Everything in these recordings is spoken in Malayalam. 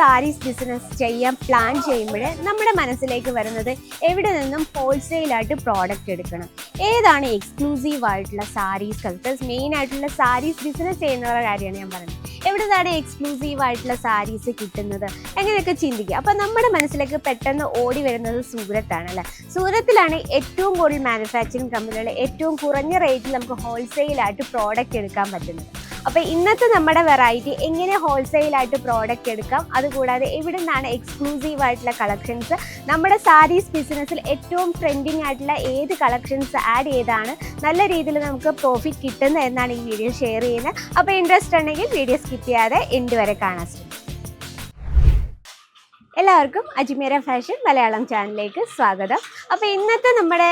സാരീസ് ബിസിനസ് ചെയ്യാൻ പ്ലാൻ ചെയ്യുമ്പോൾ നമ്മുടെ മനസ്സിലേക്ക് വരുന്നത് എവിടെ നിന്നും ഹോൾസെയിലായിട്ട് പ്രോഡക്റ്റ് എടുക്കണം. ഏതാണ് എക്സ്ക്ലൂസീവ് ആയിട്ടുള്ള സാരീസ് കൾച്ചേഴ്സ് മെയിൻ ആയിട്ടുള്ള സാരീസ് ബിസിനസ് ചെയ്യുന്നവരുടെ കാര്യമാണ് ഞാൻ പറയുന്നത് എവിടെ നിന്നാണ് എക്സ്ക്ലൂസീവ് ആയിട്ടുള്ള സാരീസ് കിട്ടുന്നത്? അങ്ങനെയൊക്കെ ചിന്തിക്കുക. അപ്പം നമ്മുടെ മനസ്സിലേക്ക് പെട്ടെന്ന് ഓടി വരുന്നത് സൂരത്താണ് അല്ലേ? സൂരത്തിലാണ് ഏറ്റവും കൂടുതൽ മാനുഫാക്ചറിങ് കമ്പനികൾ ഏറ്റവും കുറഞ്ഞ റേറ്റിൽ നമുക്ക് ഹോൾസെയിലായിട്ട് പ്രോഡക്റ്റ് എടുക്കാൻ പറ്റുന്നത്. അപ്പോൾ ഇന്നത്തെ നമ്മുടെ വെറൈറ്റി എങ്ങനെ ഹോൾസെയിലായിട്ട് പ്രോഡക്റ്റ് എടുക്കാം? അതുകൂടാതെ എവിടെ നിന്നാണ് എക്സ്ക്ലൂസീവ് ആയിട്ടുള്ള കളക്ഷൻസ് നമ്മുടെ സാരീസ് ബിസിനസ്സിൽ ഏറ്റവും ട്രെൻഡിങ് ആയിട്ടുള്ള ഏത് കളക്ഷൻസ് ആഡ് ചെയ്താണ്? നല്ല രീതിയിൽ നമുക്ക് പ്രോഫിറ്റ് കിട്ടുന്നത് എന്നാണ് ഈ വീഡിയോ ഷെയർ ചെയ്യുന്നത്. അപ്പോൾ ഇൻട്രസ്റ്റ് ഉണ്ടെങ്കിൽ വീഡിയോ സ്കിപ്പ് ചെയ്യാതെ എൻഡ് വരെ കാണാൻ ശ്രമിക്കും. എല്ലാവർക്കും അജ്മീര ഫാഷൻ മലയാളം ചാനലിലേക്ക് സ്വാഗതം. അപ്പോൾ ഇന്നത്തെ നമ്മുടെ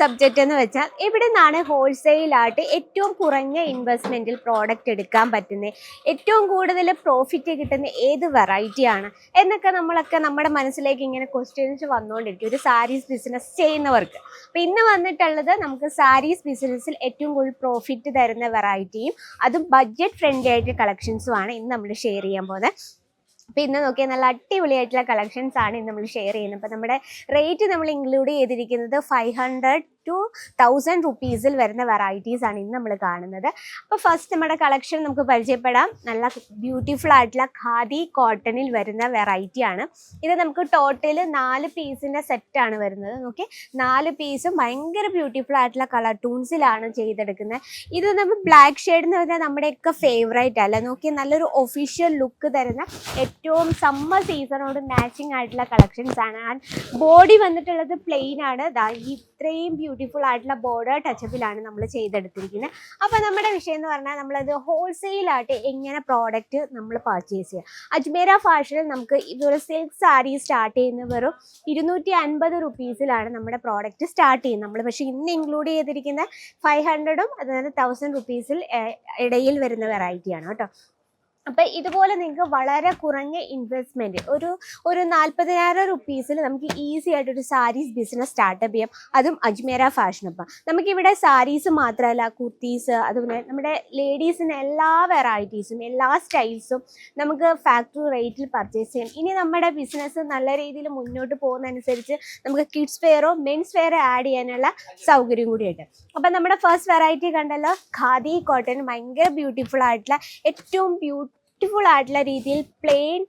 സബ്ജക്റ്റ് എന്ന് വെച്ചാൽ എവിടെ നിന്നാണ് ഹോൾസെയിലായിട്ട് ഏറ്റവും കുറഞ്ഞ ഇൻവെസ്റ്റ്മെന്റിൽ പ്രോഡക്റ്റ് എടുക്കാൻ പറ്റുന്നത് ഏറ്റവും കൂടുതൽ പ്രോഫിറ്റ് കിട്ടുന്ന ഏത് വെറൈറ്റിയാണ് എന്നൊക്കെ നമ്മളൊക്കെ നമ്മുടെ മനസ്സിലേക്ക് ഇങ്ങനെ ക്വസ്റ്റ്യൻസ് വന്നുകൊണ്ടിരിക്കും ഒരു സാരീസ് ബിസിനസ് ചെയ്യുന്നവർക്ക്. അപ്പോൾ ഇന്ന് വന്നിട്ടുള്ളത് നമുക്ക് സാരീസ് ബിസിനസ്സിൽ ഏറ്റവും കൂടുതൽ പ്രോഫിറ്റ് തരുന്ന വെറൈറ്റിയും അതും ബഡ്ജറ്റ് ഫ്രണ്ട്ലി ആയിട്ട് കളക്ഷൻസുമാണ് ഇന്ന് നമ്മൾ ഷെയർ ചെയ്യാൻ പോകുന്നത്. അപ്പോൾ ഇന്ന് നോക്കിയാൽ നല്ല അടിപൊളിയായിട്ടുള്ള കളക്ഷൻസ് ആണ് ഇന്ന് നമ്മൾ ഷെയർ ചെയ്യുന്നത്. അപ്പോൾ നമ്മുടെ റേറ്റ് നമ്മൾ ഇൻക്ലൂഡ് ചെയ്തിരിക്കുന്നത് ഫൈവ് ഹൺഡ്രഡ് ടു തൗസൻഡ് റുപ്പീസിൽ വരുന്ന വെറൈറ്റീസ് ആണ് ഇന്ന് നമ്മൾ കാണുന്നത്. അപ്പോൾ ഫസ്റ്റ് നമ്മുടെ കളക്ഷൻ നമുക്ക് പരിചയപ്പെടാം. നല്ല ബ്യൂട്ടിഫുൾ ആയിട്ടുള്ള ഖാദി കോട്ടണിൽ വരുന്ന വെറൈറ്റി ആണ്. ഇത് നമുക്ക് ടോട്ടൽ നാല് പീസിന്റെ സെറ്റ് ആണ് വരുന്നത്. നോക്കി നാല് പീസും ഭയങ്കര ബ്യൂട്ടിഫുൾ ആയിട്ടുള്ള കളർ ടൂൺസിലാണ് ചെയ്തെടുക്കുന്നത്. ഇത് നമ്മൾ ബ്ലാക്ക് ഷെയ്ഡ് എന്ന് പറഞ്ഞാൽ നമ്മുടെയൊക്കെ ഫേവറേറ്റ് അല്ല? നോക്കി നല്ലൊരു ഒഫീഷ്യൽ ലുക്ക് തരുന്ന ഏറ്റവും സമ്മർ സീസണോട് മാച്ചിങ് ആയിട്ടുള്ള കളക്ഷൻസ് ആണ്. ആൻഡ് ബോഡി വന്നിട്ടുള്ളത് പ്ലെയിൻ ആണ്. ഇത്രയും ബ്യൂട്ടി ബ്യൂട്ടിഫുൾ ആയിട്ടുള്ള ബോർഡർ ടച്ചപ്പിലാണ് നമ്മൾ ചെയ്തെടുത്തിരിക്കുന്നത് അപ്പോൾ നമ്മുടെ വിഷയം എന്ന് പറഞ്ഞാൽ നമ്മളത് ഹോൾസെയിലായിട്ട് എങ്ങനെ പ്രോഡക്റ്റ് നമ്മൾ പർച്ചേസ് ചെയ്യുക അജ്മേര ഫാഷനിൽ നമുക്ക് ഇതൊരു സിൽക്ക് സാരി സ്റ്റാർട്ട് ചെയ്യുന്ന വെറും ഇരുന്നൂറ്റി അൻപത് റുപ്പീസിലാണ് നമ്മുടെ പ്രോഡക്റ്റ് സ്റ്റാർട്ട് ചെയ്യുന്നത് നമ്മൾ പക്ഷേ ഇന്ന് ഇൻക്ലൂഡ് ചെയ്തിരിക്കുന്ന ഫൈവ് ഹൺഡ്രഡും അതായത് തൗസൻഡ് റുപ്പീസിൽ ഇടയിൽ വരുന്ന വെറൈറ്റിയാണ് കേട്ടോ. അപ്പം ഇതുപോലെ നിങ്ങൾക്ക് വളരെ കുറഞ്ഞ ഇൻവെസ്റ്റ്മെന്റ് ഒരു ഒരു നാൽപ്പതിനായിരം റുപ്പീസിൽ നമുക്ക് ഈസി ആയിട്ട് ഒരു സാരീസ് ബിസിനസ് സ്റ്റാർട്ടപ്പ് ചെയ്യാം. അതും അജ്മേര ഫാഷൻ അപ്പ. നമുക്ക് ഇവിടെ സാരീസ് മാത്രമല്ല കുർത്തീസ് അതുപോലെ നമ്മുടെ ലേഡീസിന് എല്ലാ വെറൈറ്റീസും എല്ലാ സ്റ്റൈൽസും നമുക്ക് ഫാക്ടറി റേറ്റിൽ പർച്ചേസ് ചെയ്യാം. ഇനി നമ്മുടെ ബിസിനസ് നല്ല രീതിയിൽ മുന്നോട്ട് പോകുന്നതനുസരിച്ച് നമുക്ക് കിഡ്സ് വെയറോ മെൻസ് വെയറോ ആഡ് ചെയ്യാനുള്ള സൗകര്യം കൂടിയുണ്ട് അപ്പം നമ്മുടെ ഫസ്റ്റ് വെറൈറ്റി കണ്ടല്ലോ ഖാദി കോട്ടൺ ഭയങ്കര ബ്യൂട്ടിഫുൾ ആയിട്ടുള്ള ഏറ്റവും ബ്യൂട്ടിഫുൾ ആയിട്ടുള്ള രീതിയിൽ പ്ലെയിൻ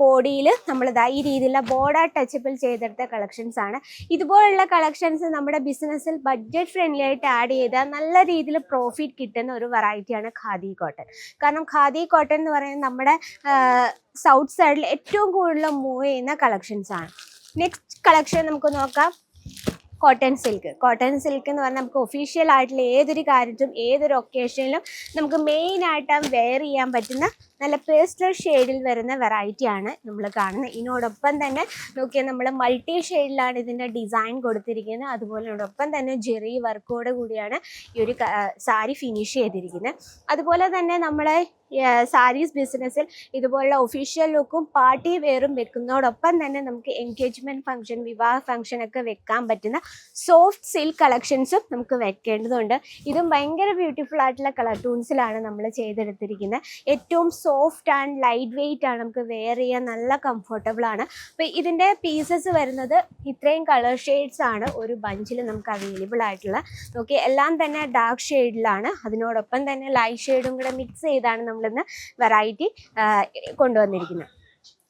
ബോഡിയിൽ നമ്മളിതാ ഈ രീതിയിലുള്ള ബോർഡർ ടച്ചപ്പിൽ ചെയ്തെടുത്ത കളക്ഷൻസ് ആണ്. ഇതുപോലുള്ള കളക്ഷൻസ് നമ്മുടെ ബിസിനസ്സിൽ ബഡ്ജറ്റ് ഫ്രണ്ട്ലി ആയിട്ട് ആഡ് ചെയ്താൽ നല്ല രീതിയിൽ പ്രോഫിറ്റ് കിട്ടുന്ന ഒരു വെറൈറ്റിയാണ് ഖാദി കോട്ടൺ കാരണം ഖാദി കോട്ടൺ എന്ന് പറയുന്നത് നമ്മുടെ സൗത്ത് സൈഡിൽ ഏറ്റവും കൂടുതൽ മൂവ് ചെയ്യുന്ന കളക്ഷൻസ് ആണ്. നെക്സ്റ്റ് കളക്ഷൻ നമുക്ക് നോക്കാം. കോട്ടൺ സിൽക്ക് കോട്ടൺ സിൽക്ക് എന്ന് പറഞ്ഞാൽ നമുക്ക് ഒഫീഷ്യൽ ആയിട്ടുള്ള ഏതൊരു കാര്യത്തിലും ഏതൊരു ഒക്കേഷനിലും നമുക്ക് മെയിൻ ആയിട്ട് വെയർ ചെയ്യാൻ പറ്റുന്ന നല്ല പേസ്റ്റൽ ഷെയ്ഡിൽ വരുന്ന വെറൈറ്റിയാണ് നമ്മൾ കാണുന്നത്. ഇതിനോടൊപ്പം തന്നെ നോക്കിയാൽ നമ്മൾ മൾട്ടി ഷെയ്ഡിലാണ് ഇതിന്റെ ഡിസൈൻ കൊടുത്തിരിക്കുന്നത്. അതുപോലെയോടൊപ്പം തന്നെ ജെറി വർക്കോട് കൂടിയാണ് ഈ ഒരു സാരി ഫിനിഷ് ചെയ്തിരിക്കുന്നത്. അതുപോലെ തന്നെ നമ്മളെ സാരീസ് ബിസിനസ്സിൽ ഇതുപോലുള്ള ഒഫീഷ്യൽ ലുക്കും പാർട്ടി വെയറും വെക്കുന്നതോടൊപ്പം തന്നെ നമുക്ക് എൻഗേജ്മെന്റ് ഫംഗ്ഷൻ വിവാഹ ഫംഗ്ഷൻ ഒക്കെ വെക്കാൻ പറ്റുന്ന സോഫ്റ്റ് സിൽക്ക് കളക്ഷൻസും നമുക്ക് വെക്കേണ്ടതുണ്ട്. ഇതും ഭയങ്കര ബ്യൂട്ടിഫുൾ ആയിട്ടുള്ള കളർ ടൂൺസിലാണ് നമ്മൾ ചെയ്തെടുത്തിരിക്കുന്നത്. ഏറ്റവും സോഫ്റ്റ് ആൻഡ് ലൈറ്റ് വെയിറ്റ് ആണ് നമുക്ക് വെയർ ചെയ്യാൻ നല്ല കംഫർട്ടബിൾ ആണ്. അപ്പോൾ ഇതിന്റെ പീസസ് വരുന്നത് ഇത്രയും കളർ ഷെയ്ഡ്സ് ആണ് ഒരു ബഞ്ചിൽ നമുക്ക് അവൈലബിൾ ആയിട്ടുള്ള. നോക്കി എല്ലാം തന്നെ ഡാർക്ക് ഷെയ്ഡിലാണ് അതിനോടൊപ്പം തന്നെ ലൈറ്റ് ഷെയ്ഡും കൂടെ മിക്സ് ചെയ്താണ് നമ്മളിന്ന് വെറൈറ്റി കൊണ്ടുവന്നിരിക്കുന്നത്.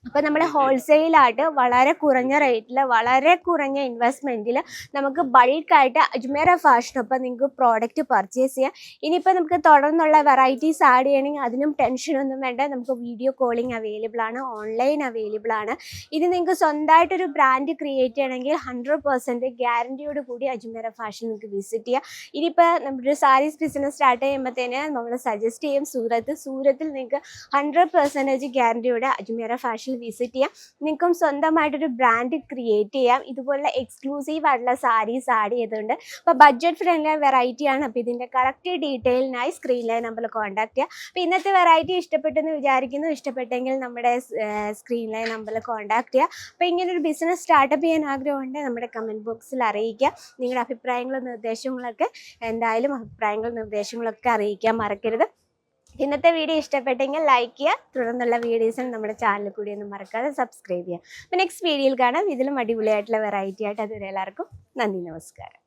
അപ്പോൾ നമ്മൾ ഹോൾസെയിലായിട്ട് വളരെ കുറഞ്ഞ റേറ്റിൽ വളരെ കുറഞ്ഞ ഇൻവെസ്റ്റ്മെന്റിൽ നമുക്ക് ബൾക്കായിട്ട് അജ്മേര ഫാഷനൊപ്പം നിങ്ങൾക്ക് പ്രോഡക്റ്റ് പർച്ചേസ് ചെയ്യാം. ഇനിയിപ്പോൾ നമുക്ക് തുടർന്നുള്ള വെറൈറ്റീസ് ആഡ് ചെയ്യണമെങ്കിൽ അതിനും ടെൻഷനൊന്നും വേണ്ട. നമുക്ക് വീഡിയോ കോളിംഗ് അവൈലബിൾ ആണ് ഓൺലൈൻ അവൈലബിൾ ആണ്. ഇത് നിങ്ങൾക്ക് സ്വന്തമായിട്ടൊരു ബ്രാൻഡ് ക്രിയേറ്റ് ചെയ്യണമെങ്കിൽ ഹൺഡ്രഡ് പെർസെന്റ് ഗ്യാരണ്ടിയോട് കൂടി അജ്മേര ഫാഷൻ നിങ്ങൾക്ക് വിസിറ്റ് ചെയ്യാം. ഇനിയിപ്പോൾ നമ്മുടെ സാരീസ് ബിസിനസ് സ്റ്റാർട്ട് ചെയ്യുമ്പോഴത്തേന് നമ്മൾ സജസ്റ്റ് ചെയ്യും സൂറത്ത്. സൂറത്തിൽ നിങ്ങൾക്ക് ഹൺഡ്രഡ് പെർസെന്റേജ് ഗ്യാരണ്ടിയോടെ അജ്മേര ഫാഷൻ വിസിറ്റ് ചെയ്യാം. നിങ്ങൾക്കും സ്വന്തമായിട്ടൊരു ബ്രാൻഡ് ക്രിയേറ്റ് ചെയ്യാം. ഇതുപോലുള്ള എക്സ്ക്ലൂസീവ് ആയിട്ടുള്ള സാരീസ് ആഡ് ചെയ്തിട്ടുണ്ട്. അപ്പോൾ ബഡ്ജറ്റ് ഫ്രണ്ട്ലി വെറൈറ്റി ആണ്. അപ്പോൾ ഇതിന്റെ കറക്റ്റ് ഡീറ്റെയിലിനായി സ്ക്രീനിലെ നമ്മൾ കോൺടാക്ട് ചെയ്യുക അപ്പോൾ ഇന്നത്തെ വെറൈറ്റി ഇഷ്ടപ്പെട്ടെന്ന് വിചാരിക്കുന്നു. ഇഷ്ടപ്പെട്ടെങ്കിൽ നമ്മുടെ സ്ക്രീനിലെ നമ്മൾ കോൺടാക്ട് ചെയ്യുക അപ്പോൾ ഇങ്ങനെ ഒരു ബിസിനസ് സ്റ്റാർട്ടപ്പ് ചെയ്യാൻ ആഗ്രഹമുണ്ട് നമ്മുടെ കമന്റ് ബോക്സിൽ അറിയിക്കുക നിങ്ങളുടെ അഭിപ്രായങ്ങളും നിർദ്ദേശങ്ങളൊക്കെ എന്തായാലും അഭിപ്രായങ്ങളും നിർദ്ദേശങ്ങളൊക്കെ അറിയിക്കാൻ മറക്കരുത്. ഇന്നത്തെ വീഡിയോ ഇഷ്ടപ്പെട്ടെങ്കിൽ ലൈക്ക് ചെയ്യുക. തുടർന്നുള്ള വീഡിയോസിന് നമ്മുടെ ചാനൽ കൂടി ഒന്നും മറക്കാതെ സബ്സ്ക്രൈബ് ചെയ്യുക. നെക്സ്റ്റ് വീഡിയോയിൽ കാണാം. ഇതിലും അടിപൊളിയായിട്ടുള്ള വെറൈറ്റി ആയിട്ട് അതുവരെ എല്ലാവർക്കും നന്ദി നമസ്കാരം.